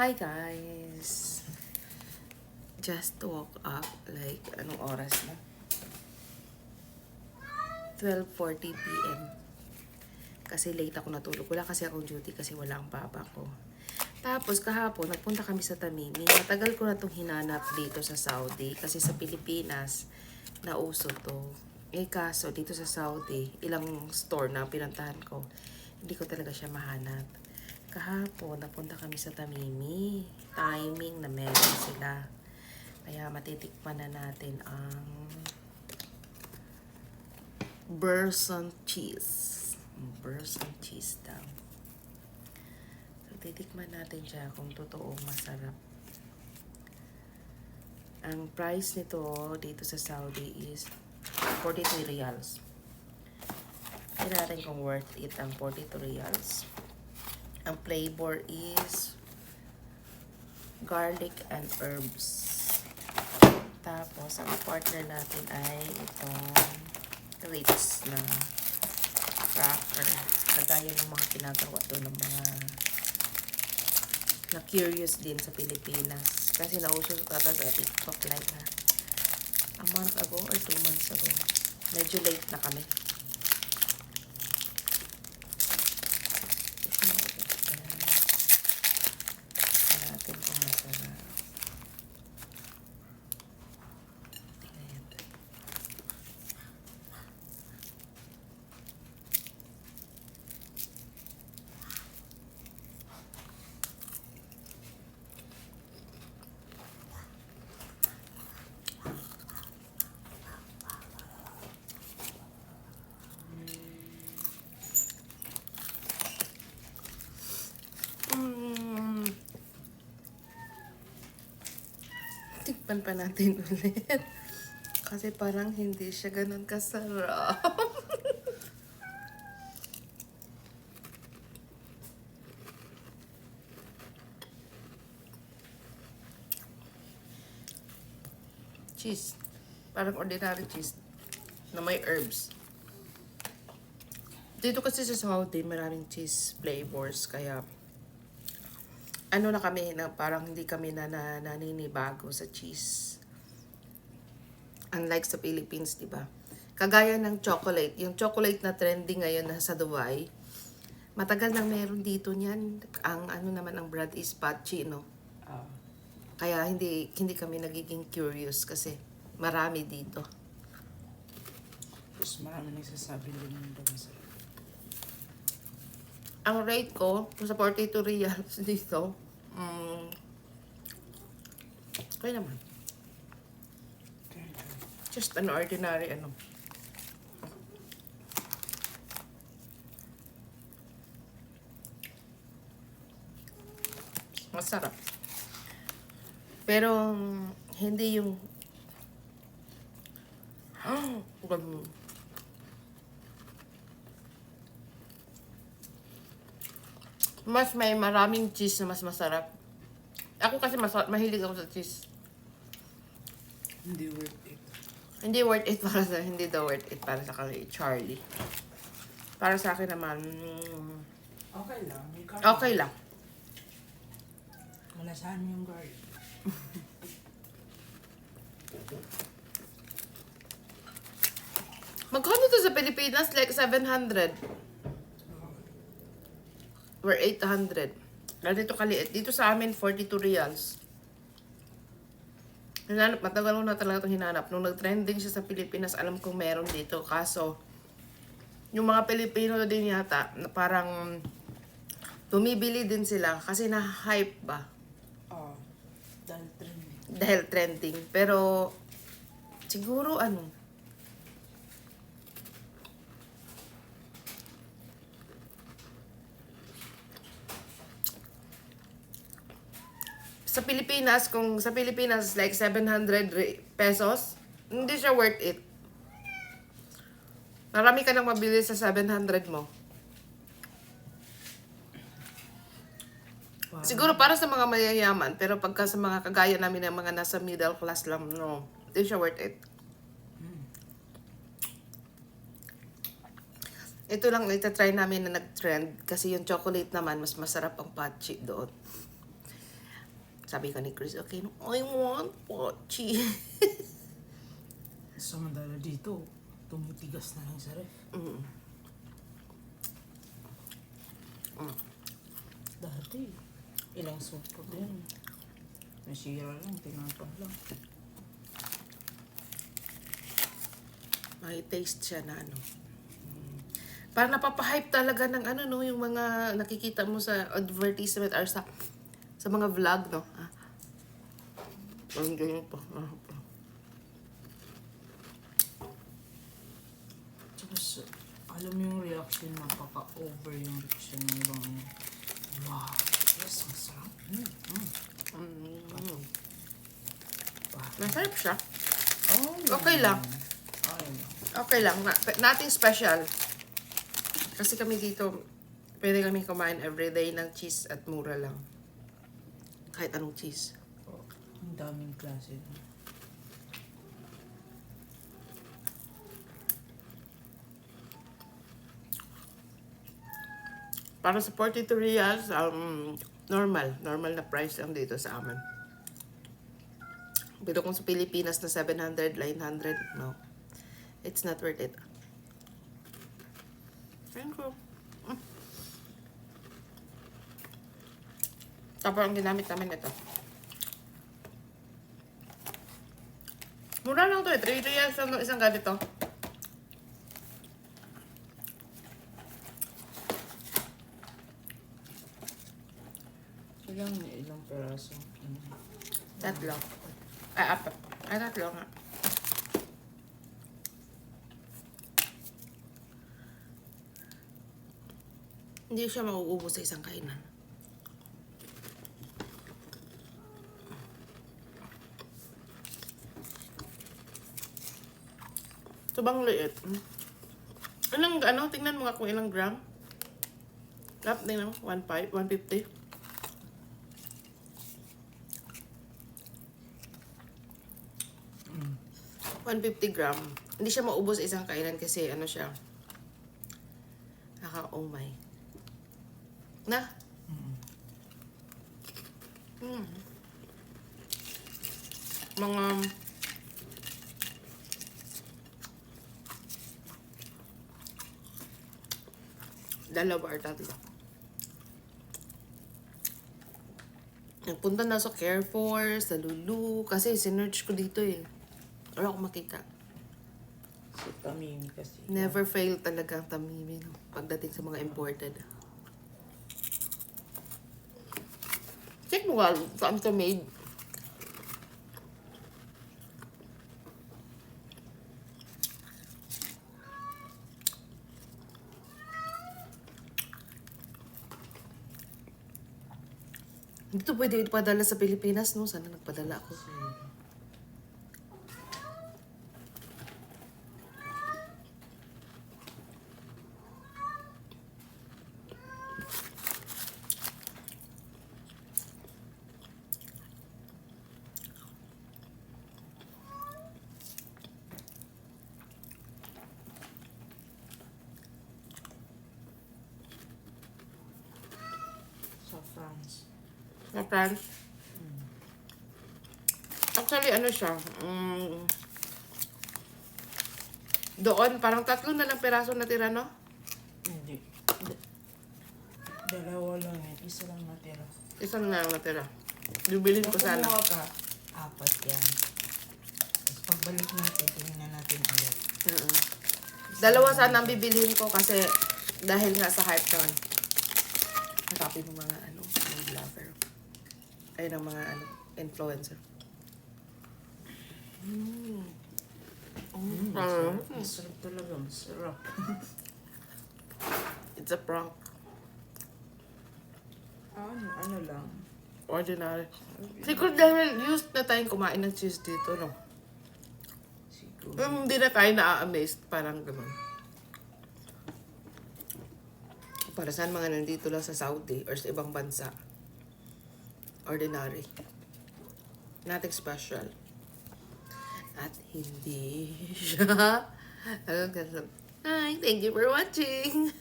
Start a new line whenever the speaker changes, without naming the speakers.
Hi guys! Just woke up, like, anong oras na? 12.40 p.m. Kasi late ako natulog. Wala kasi akong duty kasi wala ang papa ko. Tapos kahapon, nagpunta kami sa Tamimi. Matagal ko na itong hinanap dito sa Saudi. Kasi sa Pilipinas, nauso to. Eh kaso, dito sa Saudi, ilang store na pinuntahan ko, hindi ko talaga siya mahanap. Kahapon, napunta kami sa Tamimi. Timing na meron sila. Kaya matitikman na natin ang Burson cheese. Burson cheese daw. So, titikman natin siya kung totoong masarap. Ang price nito dito sa Saudi is 43 reals. Tignan natin kung worth it ang 42 reals. Ang flavor is garlic and herbs. Tapos, ang partner natin ay itong Ritz na cracker. Kagaya ng mga ginagawa doon ng mga na curious din sa Pilipinas. Kasi nauso ata sa TikTok like na a month ago or two months ago. Medyo late na kami. Tingnan natin kung masarap. Tingnan natin. Mm. Tikpan pa natin ulit. Kasi parang hindi siya ganun kasarap. cheese. Parang ordinary cheese na may herbs. Dito kasi sa Saudi, maraming cheese flavors. Kaya, ano na kami, na parang hindi kami na, na naninibago sa cheese. Unlike sa Philippines, di ba? Kagaya ng chocolate. Yung chocolate na trending ngayon na sa Dubai, matagal nang meron dito niyan. Ang ano naman ang brand is Pachi, no?
Ah,
Kaya hindi hindi kami nagiging curious kasi marami dito.
tapos marami nagsasabi din ng masarap.
Ang rate ko sa 42 reals dito, mm, okay naman. Just an ordinary ano. Masarap. Pero mm, hindi yung ganun. Mas may maraming cheese na mas masarap. Ako kasi mas mahilig ako sa cheese.
Hindi worth it.
Hindi worth it para sa hindi daw worth it para sa kay Charlie. Para sa akin naman mm,
Okay lang. May garlic.
okay lang.
Wala saan yung garlic.
Magkano to sa Pilipinas? Like 700 or 800. Ganito kaliit. Dito sa amin 42 reals. Hinanap, matagal ko na talaga itong hinanap. Nung nag-trending siya sa Pilipinas, alam kong meron dito. Kaso, yung mga Pilipino din yata, na parang tumibili din sila kasi na-hype ba?
Ah, dahil trending.
dahil trending. Pero, siguro ano, sa Pilipinas, kung sa Pilipinas like 700 re- pesos, hindi siya worth it. Marami ka nang mabili sa 700 mo.
Wow.
Siguro para sa mga mayayaman, pero pagka sa mga kagaya namin ng mga nasa middle class lang, no, hindi siya worth it. Ito lang itatry namin na nag-trend kasi yung chocolate naman mas masarap ang patchy doon. Sabi ka ni Chris, okay, no, I want pochi.
Samantala dito, tumitigas na lang sa ref.
mm. Mm.
Dati, ilang supo din. Nasira lang, tinapon lang.
May taste siya na ano. Mm. Parang napapahype talaga ng ano no, yung mga nakikita mo sa advertisement or sa sa mga vlog no. Ang ganyan pa. Ah, pa.
Sa- alam mo yung reaction, mapaka-over yung reaction ng ibang ano. Wow, yes, ang sarap. Mm, mm.
Mm. Masarap siya.
Oh,
Okay lang. Okay lang. Na, nothing special. Kasi kami dito, pwede kami kumain everyday ng cheese at mura lang. Kahit anong cheese.
Ang daming klase.
Para sa 42 reals, um, normal. Normal na price lang dito sa amin. Pero kung sa Pilipinas na 700, 900, no. It's not worth it. Thank you. Mm. Tapos ang ginamit namin ito. Mura lang to eh. 3 reals lang ng isang ganito.
Ilang, ilang peraso.
Tatlo. Ay, apat. Ay, tatlo nga. Hindi siya mauubos sa isang kainan. Ito bang liit? Ilang, ano, tingnan mo nga kung ilang gram. Lap, tingnan mo, 1.5, 150.
Mm.
150 gram. Hindi siya maubos sa isang kainan kasi ano siya. Naka, oh my. Na?
Mm.
Mm. Mga... Dalawa or tatlo. Nagpunta na sa Careforce, sa Lulu, kasi sinerch ko dito eh. Wala akong makita.
Si Tamimi kasi.
Never fail talaga ang tamimi no? pagdating sa mga imported. Check mo nga, saan ito made? Dito pwede ipadala sa Pilipinas, no? Sana nagpadala ako.
Sa France.
France. Actually, ano siya, mm, doon, parang tatlo na lang peraso natira, no?
Hindi. Dalawa lang yan. Isa lang natira.
Isa na lang natira. Bibilin ko
Kung
sana.
kumuha ka, apat yan. Tapos pagbalik natin, tingnan natin ulit.
Oo. Dalawa sana ang bibilhin ko kasi dahil nga sa heart nun. Hanapin ng mga ano, mga vlogger. Ay, ng mga ano, influencer. Mm.
Mm,
Ah.
masarap. Masarap talaga. Masarap.
It's a prank.
ano, ano lang.
Ordinary. Siguro dahil used na tayong kumain ng cheese dito, no?
Siguro.
Yung hindi na tayo na-amazed, parang ganun. Para saan mga nandito lang sa Saudi or sa ibang bansa. Ordinary. Nothing special. At hindi siya. Hi, thank you for watching.